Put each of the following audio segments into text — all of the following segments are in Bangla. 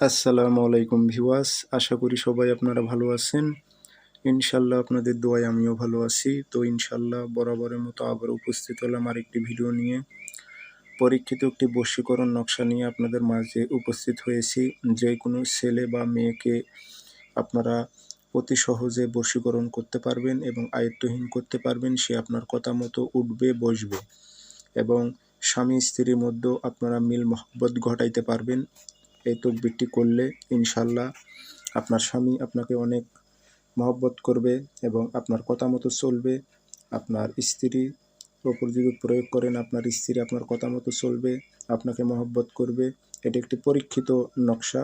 আসসালামু আলাইকুম ভিওয়াস আশা করি সবাই আপনারা ভালো আছেন। ইনশাল্লাহ আপনাদের দোয়ায় আমিও ভালো আছি। তো ইনশাল্লাহ বরাবরের মতো আবার উপস্থিত হলাম আরেকটি ভিডিও নিয়ে। পরীক্ষিত একটি বশীকরণ নকশা নিয়ে আপনাদের মাঝে উপস্থিত হয়েছি। যে কোনো ছেলে বা মেয়েকে আপনারা অতি সহজে বশীকরণ করতে পারবেন এবং আয়ত্তহীন করতে পারবেন, সে আপনার কথা মতো উঠবে, বসবে এবং স্বামী স্ত্রীর মধ্যেও আপনারা মিল মহব্বত ঘটাইতে পারবেন। এই তকবিরটি করলে ইনশাল্লাহ আপনার স্বামী আপনাকে অনেক মহব্বত করবে এবং আপনার কথা মতো চলবে। আপনার স্ত্রী ওপর যদি প্রয়োগ করেন, আপনার স্ত্রী আপনার কথা মতো চলবে, আপনাকে মহব্বত করবে। এটি একটি পরীক্ষিত নকশা।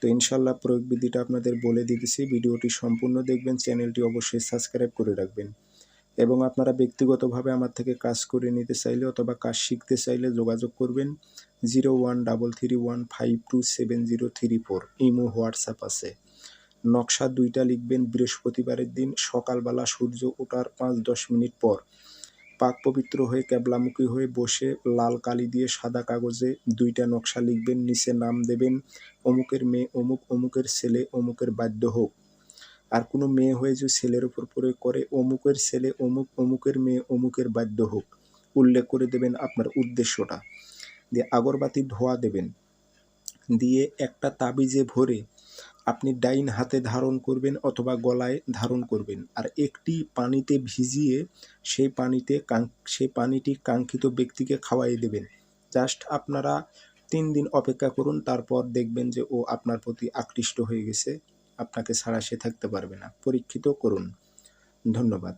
তো ইনশাল্লাহ প্রয়োগ বিধিটা আপনাদের বলে দিতেছি। ভিডিওটি সম্পূর্ণ দেখবেন, চ্যানেলটি অবশ্যই সাবস্ক্রাইব করে রাখবেন। এবং আপনারা ব্যক্তিগতভাবে আমার থেকে কাজ করে নিতে চাইলে অথবা কাজ শিখতে চাইলে যোগাযোগ করবেন zero one double three one five two seven zero three four. Imo, WhatsApp আছে। নকশা দুইটা লিখবেন বৃহস্পতিবারের দিন, সকালবেলা সূর্য ওঠার পাঁচ দশ মিনিট পর। পাক পবিত্র হয়ে ক্যাবলামুখী হয়ে বসে লাল কালি দিয়ে সাদা কাগজে দুইটা নকশা লিখবেন, নিচে নাম দেবেন, অমুকের মেয়ে অমুক, অমুকের ছেলে অমুকের বাদ্য হোক। আর কোনো মেয়ে হয়ে যে ছেলের উপর প্রয়োগ করে, অমুকের ছেলে অমুক, অমুকের মেয়ে অমুকের বাদ্য হোক, উল্লেখ করে দেবেন আপনার উদ্দেশ্যটা। দিয়ে আগরবাতি ধোয়া দেবেন। দিয়ে একটা তাবিজে ভরে আপনি ডাইন হাতে ধারণ করবেন অথবা গলায় ধারণ করবেন। আর একটি পানিতে ভিজিয়ে সেই পানিতে সেই পানিটি কাঙ্ক্ষিত ব্যক্তিকে খাওয়াই দেবেন। জাস্ট আপনারা তিন দিন অপেক্ষা করুন, তারপর দেখবেন যে ও আপনার প্রতি আকৃষ্ট হয়ে গেছে। আপনাকে ছাড়া সে থাকতে পারবে না। পরীক্ষিত করুন। ধন্যবাদ।